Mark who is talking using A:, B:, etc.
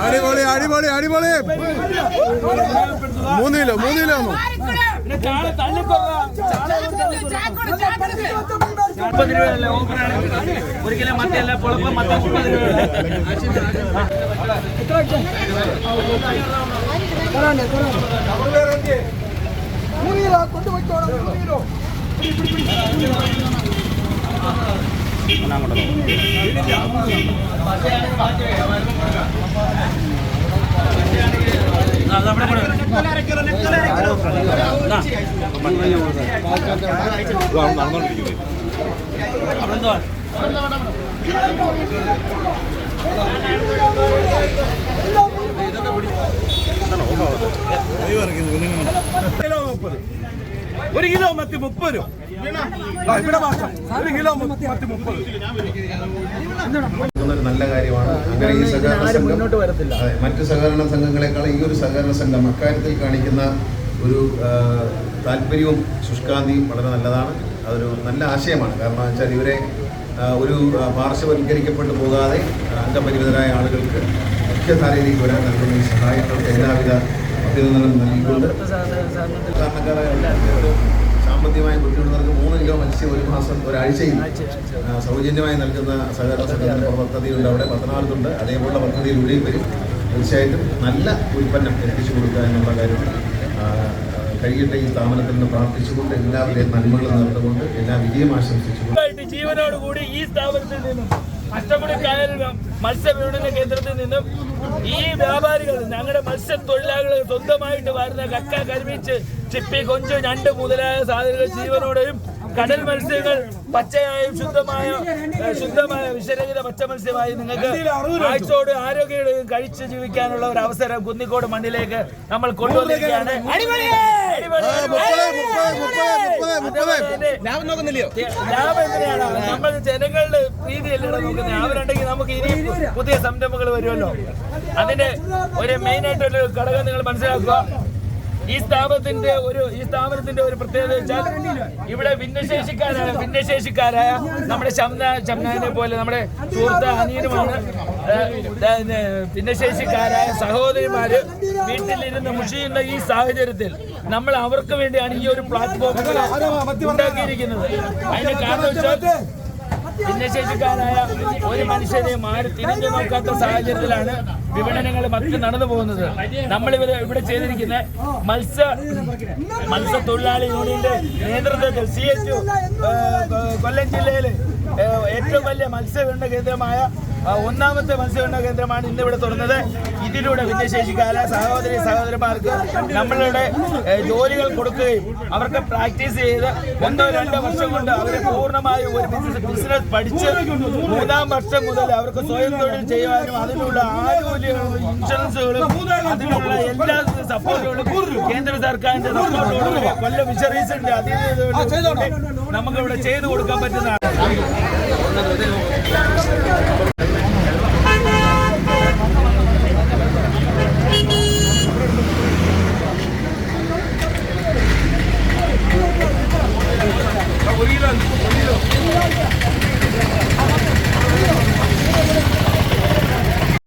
A: അടിപൊളി അടിപൊളി അടിപൊളി. മൂന്ന് കിലോ മൂന്ന് കിലോ
B: മുപ്പത് രൂപയല്ല ഓഫറാണ് ഒരു കിലോ മത്തയല്ല പുളപ്പം മത്ത മുപ്പത് രൂപ
C: കിലോ. രൂപ ഇവിടെ മാത്രം ഒരു കിലോ മത്തി മുപ്പത്
D: ഒരു നല്ല കാര്യമാണ്. അങ്ങനെ ഈ സഹകരണ സംഘം അതെ, മറ്റു സഹകരണ സംഘങ്ങളെക്കാൾ ഈ ഒരു സഹകരണ സംഘം അക്കാര്യത്തിൽ കാണിക്കുന്ന ഒരു താല്പര്യവും ശുഷ്കാന്തിയും വളരെ നല്ലതാണ്. അതൊരു നല്ല ആശയമാണ്. കാരണം വെച്ചാൽ ഇവരെ ഒരു പാർശ്വവൽക്കരിക്കപ്പെട്ടു പോകാതെ അംഗപരിമിതരായ ആളുകൾക്ക് മുഖ്യധാരയിലേക്ക് വരാൻ നൽകുന്ന ഈ സഹായങ്ങൾക്ക് എല്ലാവിധ അഭിനന്ദനം നൽകിക്കൊണ്ട് സാധാരണക്കാരായ സാമ്പത്തികമായി ബുദ്ധിമുട്ടുന്നവർക്ക് മൂന്ന് കിലോ മത്സ്യം ഒരു മാസം ഒരാഴ്ചയിൽ സൗജന്യമായി നൽകുന്ന സഹകരണ സംഘടന പദ്ധതിയുണ്ട് അവിടെ. പത്തനാപുരത്തുണ്ട്. അതേപോലുള്ള പദ്ധതിയിലൂടെയും വരും. തീർച്ചയായിട്ടും നല്ല ഉൽപ്പന്നം എത്തിച്ചു കൊടുക്കുക എന്നുള്ള കാര്യം കഴിയട്ടെ ഈ സ്ഥാപനത്തിൽ നിന്ന് പ്രാർത്ഥിച്ചുകൊണ്ട് എല്ലാവരുടെയും നന്മകൾ നേർന്നുകൊണ്ട് എല്ലാ വിജയം ആശംസിച്ചുകൊണ്ട്
B: ആയിട്ട് ജീവനോടുകൂടി ഈ സ്ഥാപനത്തിൽ നിന്നും അഷ്ടമുടി കായൽ മത്സ്യവിപണന കേന്ദ്രത്തിൽ നിന്നും ഈ വ്യാപാരികൾ ഞങ്ങളുടെ മത്സ്യത്തൊഴിലാളികൾ സ്വന്തമായിട്ട് വരുന്ന കക്ക കരിമീച്ച് ചിപ്പി കൊഞ്ച് ഞണ്ട് മുതലായ സാധനങ്ങൾ ജീവനോടെയും കടൽ മത്സ്യങ്ങൾ പച്ചയായും ശുദ്ധമായ ശുദ്ധമായ വിഷരഹിത പച്ച മത്സ്യമായി നിങ്ങൾക്ക് ആഴ്ചയോട് ആരോഗ്യം കഴിച്ച് ജീവിക്കാനുള്ള ഒരു അവസരം കുന്നിക്കോട് മണ്ണിലേക്ക് നമ്മൾ കൊണ്ടുവന്നിരിക്കുകയാണ്. നമ്മൾ ജനങ്ങളുടെ പ്രീതിയല്ലേ നോക്കുന്നത്. അവരുണ്ടെങ്കിൽ നമുക്ക് ഇനി പുതിയ സംരംഭങ്ങൾ വരുമല്ലോ. അതിന്റെ ഒരു മെയിൻ ആയിട്ടുള്ള ഘടകം നിങ്ങൾ മനസ്സിലാക്കുക. ഈ സ്ഥാപനത്തിന്റെ ഒരു ഈ സ്ഥാപനത്തിന്റെ ഒരു പ്രത്യേകത വെച്ചാൽ ഇവിടെ ഭിന്നശേഷിക്കാരായ ഭിന്നശേഷിക്കാരായ നമ്മുടെ ശംന ശംനാനെ പോലെ നമ്മുടെ സുഹൃത്ത് അനിയനുമാണ് ഭിന്നശേഷിക്കാരായ സഹോദരിമാര് വീട്ടിലിരുന്ന് മുഷിയുന്ന ഈ സാഹചര്യത്തിൽ നമ്മൾ അവർക്ക് വേണ്ടിയാണ് ഈ ഒരു പ്ലാറ്റ്ഫോമുകൾ ഉണ്ടാക്കിയിരിക്കുന്നത് അതിന് കാരണം വെച്ചാൽ ഭിന്നശേഷിക്കാരായ ഒരു മനുഷ്യനെ മാറി തിരിഞ്ഞു നോക്കാത്ത സാഹചര്യത്തിലാണ് വിപണനങ്ങൾ മറ്റ് നടന്നു പോകുന്നത്. നമ്മൾ ഇവിടെ ചെയ്തിരിക്കുന്ന മത്സ്യ മത്സ്യത്തൊഴിലാളി യൂണിയന്റെ നേതൃത്വത്തിൽ സി എച്ച് കൊല്ലം ജില്ലയിൽ ഏറ്റവും വലിയ മത്സ്യവിപണന കേന്ദ്രമായ ഒന്നാമത്തെ മത്സ്യബന്ധന കേന്ദ്രമാണ് ഇന്ന് ഇവിടെ തുറന്നത് ഇതിലൂടെ ഭിന്നശേഷിക്കാല സഹോദരി സഹോദരന്മാർക്ക് നമ്മളുടെ ജോലികൾ കൊടുക്കുകയും അവർക്ക് പ്രാക്ടീസ് ചെയ്ത് ഒന്നോ രണ്ടോ വർഷം കൊണ്ട് അവരെ പൂർണമായി ഒരു ബിസിനസ് ബിസിനസ് പഠിച്ച് മൂന്നാം വർഷം മുതൽ അവർക്ക് സ്വയം തൊഴിൽ ചെയ്യുവാനും അതിനുള്ള ആനുകൂല്യങ്ങളും ഇൻഷുറൻസുകളും അതിനുള്ള എല്ലാ സപ്പോർട്ടുകളും കേന്ദ്ര സർക്കാരിന്റെ സപ്പോർട്ടോടുകൂടി കൊല്ലം ഫിഷറീസിന്റെ അതീതയോടുകൂടി നമുക്കിവിടെ ചെയ്തു കൊടുക്കാൻ പറ്റുന്നതാണ്.